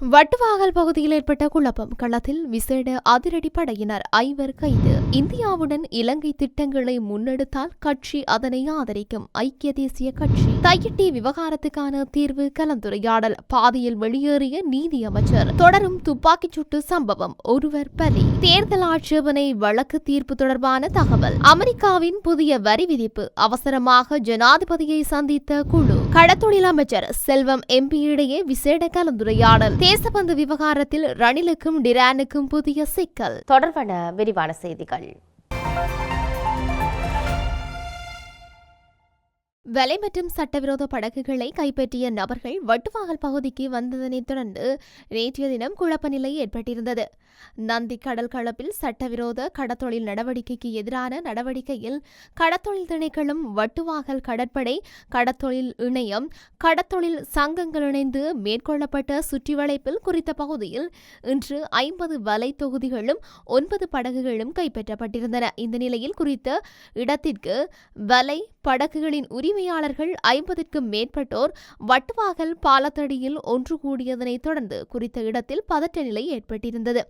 வட்டுவாகல் பகுதியில் ஏற்பட்ட குழப்பம். களத்தில் விசேட அதிரடி படையினர் ஐவர் கைது. இந்தியாவுடன் இலங்கை திட்டங்களை முன்னெடுத்தால் கட்சி அதனை ஆதரிக்கும். ஐக்கிய தேசிய கட்சி. தையிட்டி விவகாரத்துக்கான தீர்வு கலந்துரையாடல். பாதியில் வெளியேறிய நீதி அமைச்சர். தொடரும் துப்பாக்கிச் சூட்டு சம்பவம். ஒருவர் பலி. தேர்தல் ஆட்சேபனை வழக்கு தீர்ப்பு தொடர்பான தகவல். அமெரிக்காவின் புதிய வரி விதிப்பு. அவசரமாக ஜனாதிபதியை சந்தித்த குழு. கடத்தொழில் அமைச்சர் செல்வம் எம்பி இடையே விசேட கலந்துரையாடல். தேசபந்து விவகாரத்தில் ரணிலுக்கும் டிரானுக்கும் புதிய சிக்கல். தொடர்பான விரிவான செய்திகள். வலை மற்றும் சட்டவிரோத படகுகளை கைப்பற்றிய நபர்கள் வட்டுவாகல் பகுதிக்கு வந்ததனைத் தொடர்ந்து நேற்றைய தினம் குழப்ப நிலை ஏற்பட்டிருந்தது. நந்தி கடல் களப்பில் சட்டவிரோத கடத்தொழில் நடவடிக்கைக்கு எதிரான நடவடிக்கையில் கடத்தொழில் திணைக்களம் வட்டுவாகல் கடற்படை கடத்தொழில் இணையம் கடத்தொழில் சங்கங்கள் இணைந்து மேற்கொள்ளப்பட்ட சுற்றிவளைப்பில் குறித்த பகுதியில் இன்று ஐம்பது வலை தொகுதிகளும் ஒன்பது படகுகளும் கைப்பற்றப்பட்டிருந்தன. இந்த நிலையில் குறித்த இடத்திற்கு வலை படகுகளின் உரிமையாளர்கள் ஐம்பதுக்கும் மேற்பட்டோர் வட்டுவாகல் பாலத்தடியில் ஒன்று கூடியதனைத் தொடர்ந்து குறித்த இடத்தில் பதற்ற நிலை ஏற்பட்டிருந்தது.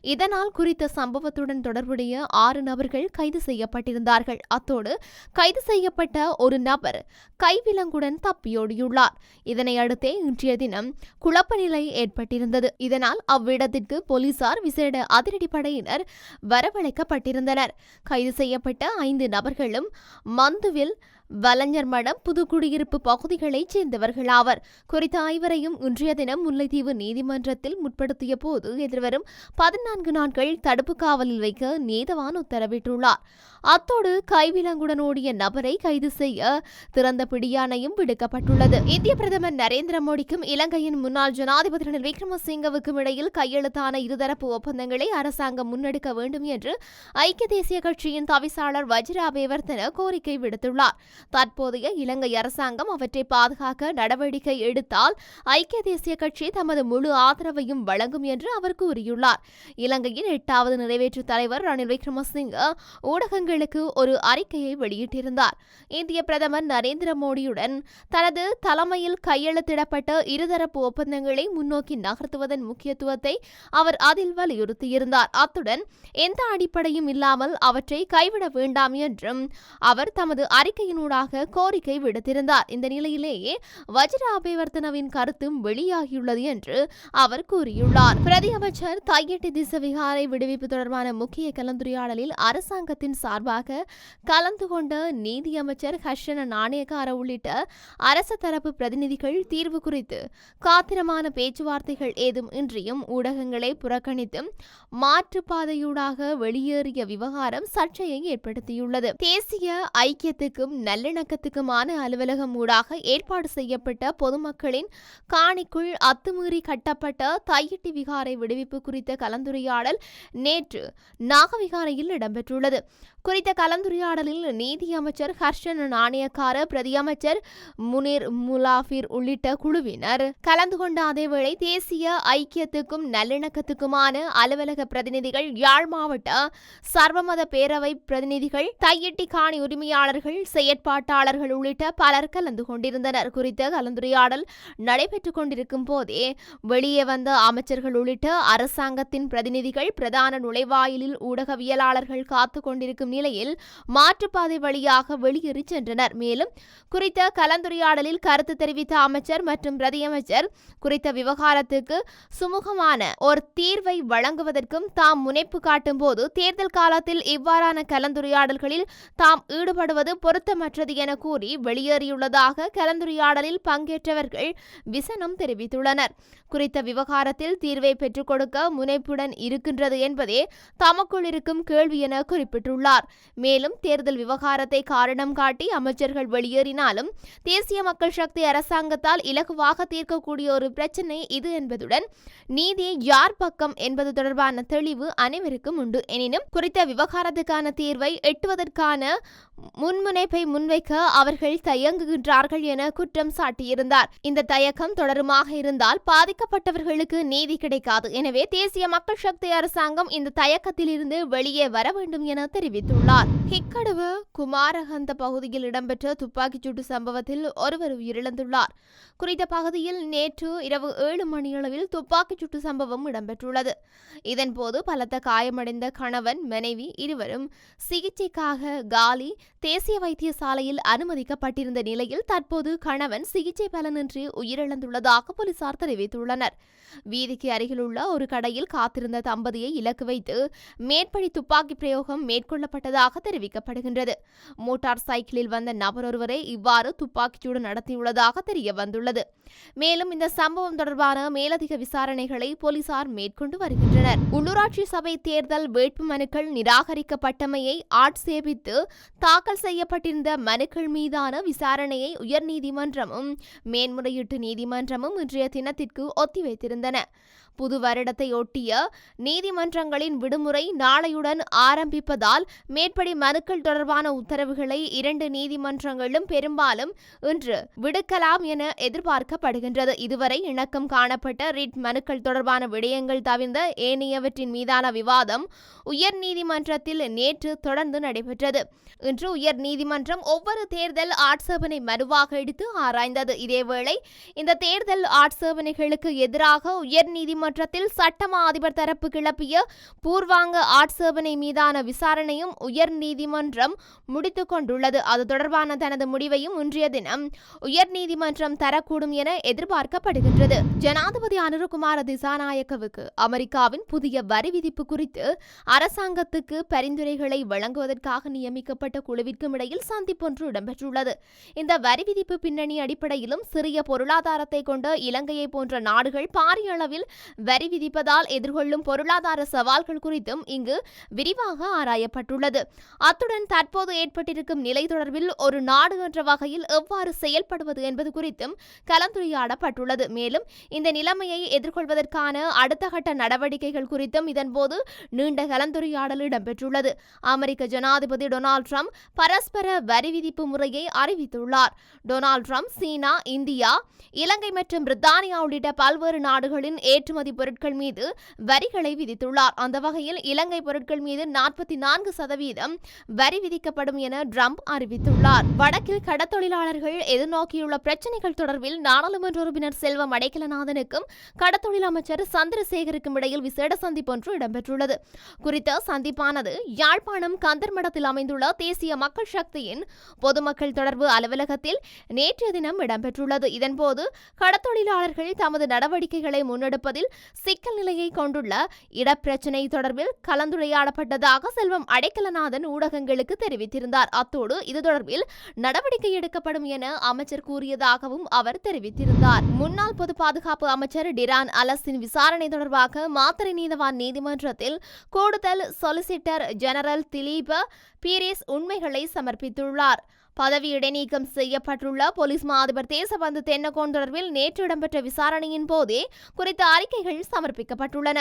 இதனால் குறித்த சம்பவத்துடன் தொடர்புடைய ஆறு நபர்கள் கைது செய்யப்பட்டிருந்தார்கள். அத்தோடு கைது செய்யப்பட்ட ஒரு நபர் கைவிலங்குடன் தப்பியோடியுள்ளார். இதனை அடுத்தே இன்றைய தினம் குழப்ப நிலை ஏற்பட்டிருந்தது. இதனால் அவ்விடத்திற்கு போலீசார் விசேட அதிரடிப்படையினர் வரவழைக்கப்பட்டிருந்தனர். கைது செய்யப்பட்ட ஐந்து நபர்களும் மந்துவில் வலைஞர் மடம் புதுக்குடியிருப்பு பகுதிகளைச் சேர்ந்தவர்களாவர் குறித்த ஐவரையும் இன்றைய தினம் முல்லைத்தீவு நீதிமன்றத்தில் முற்படுத்திய போது எதிர்வரும் பதினான்கு நாட்கள் தடுப்பு காவலில் வைக்க நீதவான் உத்தரவிட்டுள்ளார். அத்தோடு கைவிலங்குடன் ஓடிய நபரை கைது செய்ய திறந்த பிடியாணையும் விடுக்கப்பட்டுள்ளது. இந்திய பிரதமர் நரேந்திர மோடிக்கும் இலங்கையின் முன்னாள் ஜனாதிபதி ரணில் விக்ரமசிங்கவுக்கும் இடையில் கையெழுத்தான இருதரப்பு ஒப்பந்தங்களை அரசாங்கம் முன்னெடுக்க வேண்டும் என்று ஐக்கிய தேசிய கட்சியின் தவிசாளர் வஜ்ராபேவர்த்தன கோரிக்கை விடுத்துள்ளார். தற்போதைய இலங்கை அரசாங்கம் அவற்றை பாதுகாக்க நடவடிக்கை எடுத்தால் ஐக்கிய தேசிய கட்சி தமது முழு ஆதரவையும் வழங்கும் என்று அவர் கூறியுள்ளார். இலங்கையின் எட்டாவது நிறைவேற்று தலைவர் ரணில் விக்ரமசிங்க ஊடகங்களுக்கு ஒரு அறிக்கையை வெளியிட்டிருந்தார். இந்திய பிரதமர் நரேந்திர மோடியுடன் தனது தலைமையில் கையெழுத்திடப்பட்ட இருதரப்பு ஒப்பந்தங்களை முன்னோக்கி நகர்த்துவதன் முக்கியத்துவத்தை அவர் அதில் வலியுறுத்தியிருந்தார். அத்துடன் எந்த அடிப்படையும் இல்லாமல் அவற்றை கைவிட வேண்டாம் என்றும் அவர் தமது அறிக்கையின் அறிக்கையினூடாக கோரிக்கை விடுத்திருந்தார். இந்த நிலையிலேயே வஜ்ர அபேவர்த்தனவின் கருத்தும் வெளியாகியுள்ளது என்று அவர் கூறியுள்ளார். பிரதி அமைச்சர் தையட்டி திசவிகாரை விடுவிப்பு தொடர்பான முக்கிய கலந்துரையாடலில் அரசாங்கத்தின் சார்பாக கலந்து கொண்ட நீதியமைச்சர் ஹர்ஷன நாணயக்கார உள்ளிட்ட அரசு தரப்பு பிரதிநிதிகள் தீர்வு குறித்து காத்திரமான பேச்சுவார்த்தைகள் ஏதும் இன்றியும் ஊடகங்களை புறக்கணித்தும் மாற்றுப்பாதையூடாக வெளியேறிய விவகாரம் சர்ச்சையை ஏற்படுத்தியுள்ளது. தேசிய ஐக்கியத்துக்கும் நல்லிணக்கத்துக்குமான அலுவலகம் ஊடாக ஏற்பாடு செய்யப்பட்ட பொதுமக்களின் காணிக்குள் அத்துமீறி கட்டப்பட்ட தையிட்டி விகாரை விடுவிப்பு குறித்த கலந்துரையாடல் நேற்று நாகவிகாரையில் இடம்பெற்றுள்ளது. குறித்த கலந்துரையாடலில் நீதி அமைச்சர் ஹர்ஷன் நாணயக்கார பிரதியமைச்சர் முனீர் முலாஃபிர் உள்ளிட்ட குழுவினர் கலந்து கொண்ட அதேவேளை தேசிய ஐக்கியத்துக்கும் நல்லிணக்கத்துக்குமான அலுவலக பிரதிநிதிகள் யாழ் மாவட்ட சர்வமத பேரவை பிரதிநிதிகள் தையிட்டி காணி உரிமையாளர்கள் ஏற்பாட்டாளர்கள் உள்ளிட்ட பலர் கலந்து கொண்டிருந்தனர். குறித்த கலந்துரையாடல் நடைபெற்றுக் கொண்டிருக்கும் போதே வெளியே வந்த அமைச்சர்கள் உள்ளிட்ட அரசாங்கத்தின் பிரதிநிதிகள் பிரதான நுழைவாயிலில் ஊடகவியலாளர்கள் காத்து கொண்டிருக்கும் நிலையில் மாற்றுப்பாதை வழியாக வெளியேறி சென்றனர். மேலும் குறித்த கலந்துரையாடலில் கருத்து தெரிவித்த அமைச்சர் மற்றும் பிரதியமைச்சர் குறித்த விவகாரத்துக்கு சுமூகமான ஒரு தீர்வை வழங்குவதற்கும் தாம் முனைப்பு காட்டும் போது தேர்தல் காலத்தில் இவ்வாறான கலந்துரையாடல்களில் தாம் ஈடுபடுவது பொருத்தமற்றது என கூறி வெளியேறியுள்ளதாக கலந்துரையாடலில் பங்கேற்றவர்கள் விசனம் தெரிவித்துள்ளனர். குறித்த விவகாரத்தில் தீர்வை பெற்றுக் கொடுக்க முனைப்புடன் இருக்கின்றது என்பதே தமக்குள் இருக்கும் கேள்வி என குறிப்பிட்டுள்ளார். மேலும் தேர்தல் விவகாரத்தை காரணம் காட்டி அமைச்சர்கள் வெளியேறினாலும் தேசிய மக்கள் சக்தி அரசாங்கத்தால் இலகுவாக தீர்க்கக்கூடிய ஒரு பிரச்சினை இது என்பதுடன் நீதி யார் பக்கம் என்பது தொடர்பான தெளிவு அனைவருக்கும் உண்டு. எனினும் குறித்த விவகாரத்துக்கான தீர்வை எட்டுவதற்கான முன்முனைப்பை முன் முன்வைக்க அவர்கள் தயங்குகின்றார்கள் என குற்றம் சாட்டியிருந்தார். இந்த தயக்கம் தொடருமாக இருந்தால் பாதிக்கப்பட்டவர்களுக்கு நீதி கிடைக்காது. எனவே தேசிய மக்கள் சக்தி அரசாங்கம் இந்த தயக்கத்திலிருந்து வெளியே வர வேண்டும் என தெரிவித்துள்ளார். ஹிக்கடுவு குமாரகந்த பகுதியில் இடம்பெற்ற துப்பாக்கிச்சூட்டு சம்பவத்தில் ஒருவர் உயிரிழந்துள்ளார். குறித்த பகுதியில் நேற்று இரவு ஏழு மணியளவில் துப்பாக்கிச்சூட்டு சம்பவம் இடம்பெற்றுள்ளது. இதன்போது பலத்த காயமடைந்த கணவன் மனைவி இருவரும் சிகிச்சைக்காக காலி தேசிய வைத்தியசாலை வைத்தியசாலையில் அனுமதிக்கப்பட்டிருந்த நிலையில் தற்போது கணவன் சிகிச்சை பலனின்றி உயிரிழந்துள்ளதாக போலீசார் தெரிவித்துள்ளனர். வீதிக்கு அருகிலுள்ள ஒரு கடையில் காத்திருந்த தம்பதியை இலக்கு வைத்து மேற்படி துப்பாக்கி பிரயோகம் மேற்கொள்ளப்பட்டதாக தெரிவிக்கப்படுகின்றது. மோட்டார் சைக்கிளில் வந்த நபர் ஒருவரை இவ்வாறு துப்பாக்கிச்சூடு நடத்தியுள்ளதாக தெரிய வந்துள்ளது மேலும் இந்த சம்பவம் தொடர்பான மேலதிக விசாரணைகளை போலீசார் மேற்கொண்டு வருகின்றனர். உள்ளூராட்சி சபை தேர்தல் வேட்புமனுக்கள் நிராகரிக்கப்பட்டமையை ஆட்சேபித்து தாக்கல் செய்யப்பட்டிருந்த மனுக்கள் மீதான விசாரணையை உயர்நீதிமன்றமும் மேன்முறையீட்டு நீதிமன்றமும் இன்றைய தினத்திற்கு ஒத்திவைத்திருந்தன. புது வருடத்தை ஒட்டிய நீதிமன்றங்களின் விடுமுறை நாளையுடன் ஆரம்பிப்பதால் மேற்படி மனுக்கள் தொடர்பான உத்தரவுகளை இரண்டு நீதிமன்றங்களும் பெரும்பாலும் இன்று விடுக்கலாம் என எதிர்பார்க்கப்படுகின்றது. இதுவரை இணக்கம் காணப்பட்ட ரிட் மனுக்கள் தொடர்பான விடயங்கள் தவிர்ந்த ஏனையவற்றின் மீதான விவாதம் உயர் நீதிமன்றத்தில் நேற்று தொடர்ந்து நடைபெற்றது. இன்று உயர் நீதிமன்றம் ஒவ்வொரு தேர்தல் ஆட்சேபனை மனுவாக எடுத்து ஆராய்ந்தது. இதேவேளை இந்த தேர்தல் ஆட்சேபனைகளுக்கு எதிராக உயர் நீதிமன்றத்தில் சட்டமா அதிபர் தரப்பு கிளப்பிய பூர்வாங்க ஆட்சேபனை மீதான விசாரணையும் உயர் நீதிமன்றம் முடித்துக் கொண்டுள்ளது. அது தொடர்பான தனது முடிவையும் இன்றைய தினம் உயர் நீதிமன்றம் தரக்கூடும் என எதிர்பார்க்கப்படுகின்றது. ஜனாதிபதி அனுரகுமார திசாநாயக்கவுக்கு அமெரிக்காவின் புதிய வரி விதிப்பு குறித்து அரசாங்கத்துக்கு பரிந்துரைகளை வழங்குவதற்காக நியமிக்கப்பட்ட குழுவிற்கும் இடையில் சந்திப்பொன்று இடம்பெற்றுள்ளது. இந்த வரி விதிப்பு பின்னணி அடிப்படையிலும் சிறிய பொருளாதாரத்தை கொண்ட இலங்கையை போன்ற நாடுகள் பாரிய அளவில் வரி விதிப்பதால் எதிர்கொள்ளும் பொருளாதார சவால்கள் குறித்தும் இங்கு விரிவாக ஆராயப்பட்டுள்ளது. அத்துடன் தற்போது ஏற்பட்டிருக்கும் நிலை தொடர்பில் ஒரு நாடு என்ற வகையில் எவ்வாறு செயல்படுவது என்பது குறித்தும் கலந்துரையாடப்பட்டுள்ளது. மேலும் இந்த நிலைமையை எதிர்கொள்வதற்கான அடுத்த கட்ட நடவடிக்கைகள் குறித்தும் இதன்போது நீண்ட கலந்துரையாடல் இடம்பெற்றுள்ளது. அமெரிக்க ஜனாதிபதி டொனால்ட் ட்ரம்ப் பரஸ்பர வரி விதிப்பு முறையை அறிவித்துள்ளார். டொனால்ட் ட்ரம்ப் சீனா இந்தியா இலங்கை மற்றும் பிரித்தானியா உள்ளிட்ட பல்வேறு நாடுகளின் ஏற்றுமதி பொருட்கள் மீது வரிகளை விதித்துள்ளார். அந்த வகையில் இலங்கை பொருட்கள் மீது நாற்பத்தி நான்கு சதவீதம் வரி விதிக்கப்படும் என ட்ரம்ப் அறிவித்துள்ளார். வடக்கில் கடத்தொழிலாளர்கள் எதிர்நோக்கியுள்ள பிரச்சினைகள் தொடர்பில் நாடாளுமன்ற உறுப்பினர் செல்வம் அடைக்கலநாதனுக்கும் கடத்தொழில் அமைச்சர் சந்திரசேகருக்கும் இடையில் விசேட சந்திப்பொன்று இடம்பெற்றுள்ளது. குறித்த சந்திப்பானது யாழ்ப்பாணம் கந்தர்மடத்தில் அமைந்துள்ள தேசிய மக்கள் சக்தியின் பொதுமக்கள் தொடர்பு அலுவலகத்தில் நேற்றைய தினம் இடம்பெற்றுள்ளது. இதன்போது கடத்தொழிலாளர்கள் தமது நடவடிக்கைகளை முன்னெடுப்பதில் சிக்கல் நிலையை கொண்டுள்ள இடப்பிரச்சினை தொடர்பில் கலந்துரையாடப்பட்டதாக செல்வம் அடைக்கலநாதன் ஊடகங்களுக்கு தெரிவித்திருந்தார். அத்தோடு இது தொடர்பில் நடவடிக்கை எடுக்கப்படும் என அமைச்சர் கூறியதாகவும் அவர் தெரிவித்திருந்தார். முன்னாள் பொது பாதுகாப்பு அமைச்சர் டிரான் அலஸின் விசாரணை தொடர்பாக மாத்திரை நீதவான் நீதிமன்றத்தில் கூடுதல் சொலிசிட்டர் ஜெனரல் திலீப பீரிஸ் உண்மைகளை சமர்ப்பித்துள்ளார். பதவி இடைநீக்கம் செய்யப்பட்டுள்ள போலீஸ் மா அதிபர் தேசபந்து தென்னகோன் தொடர்பில் நேற்று இடம்பெற்ற விசாரணையின் போதே குறித்த அறிக்கைகள் சமர்ப்பிக்கப்பட்டுள்ளன.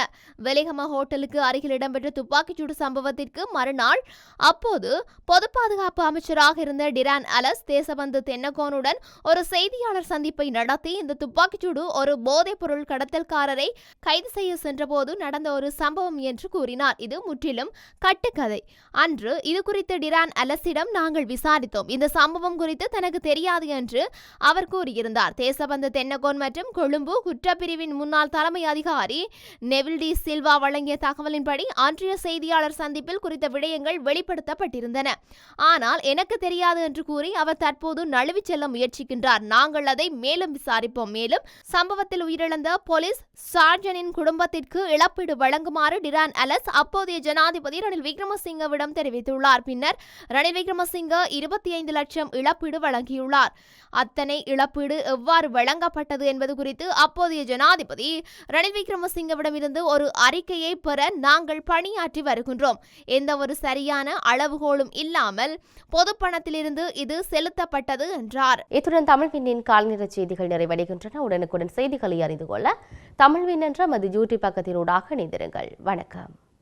வெலிகம ஹோட்டலுக்கு அருகில் இடம்பெற்ற துப்பாக்கிச்சூடு சம்பவத்திற்கு மறுநாள் அப்போது பொது பாதுகாப்பு அமைச்சராக இருந்த டிரான் அலஸ் தேசபந்து தென்னகோனுடன் ஒரு செய்தியாளர் சந்திப்பை நடத்தி இந்த துப்பாக்கிச்சூடு ஒரு போதைப் பொருள் கடத்தல்காரரை கைது செய்ய சென்றபோது நடந்த ஒரு சம்பவம் என்று கூறினார். இது முற்றிலும் கட்டுக்கதை. அன்று இது குறித்து டிரான் அலஸிடம் நாங்கள் விசாரித்தோம். இந்த சம்பவம் குறித்து தனக்கு தெரியாது என்று அவர் கூறியிருந்தார். தேசபந்து தென்னகோன் மற்றும் கொழும்பு குற்றப்பிரிவின் முன்னாள் தலைமை அதிகாரி நெவில் டி சில்வா வழங்கிய தகவலின்படி அன்றைய செய்தியாளர் சந்திப்பில் குறித்த விடயங்கள் வெளிப்படுத்தப்பட்டிருந்தன. ஆனால் எனக்கு தெரியாது என்று கூறி அவர் தற்போது நழுவிச் செல்ல முயற்சிக்கின்றார். நாங்கள் அதை மேலும் விசாரிப்போம். மேலும் சம்பவத்தில் உயிரிழந்த போலீஸ் சார்ஜனின் குடும்பத்திற்கு இழப்பீடு வழங்குமாறு டிரான் அலஸ் அப்போதைய ஜனாதிபதி ரணில் விக்ரமசிங்கவிடம் தெரிவித்துள்ளார். பின்னர் ரணில் விக்ரமசிங்க இருபத்தி ஐந்து லட்சம் இழப்பீடு வழங்கியுள்ளார். அத்தனை இழப்பீடு எவ்வாறு வழங்கப்பட்டது என்பது குறித்து அப்போதைய ஜனாதிபதி ரணில் விக்ரமசிங்கவிடமிருந்து ஒரு அறிக்கையை பெற நாங்கள் பணியாற்றி வருகின்றோம். எந்த ஒரு சரியான அளவுகோலும் இல்லாமல் பொதுப்பணத்திலிருந்து இது செலுத்தப்பட்டது என்றார். இத்துடன் தமிழ் விண்ணின் கால்நிற செய்திகள் நிறைவடைகின்றன. உடனுக்குடன் செய்திகளை அறிந்து கொள்ள தமிழ் விண் என்ற மது யூடியூப் பக்கத்தினூடாக இணைந்திருங்கள். வணக்கம்.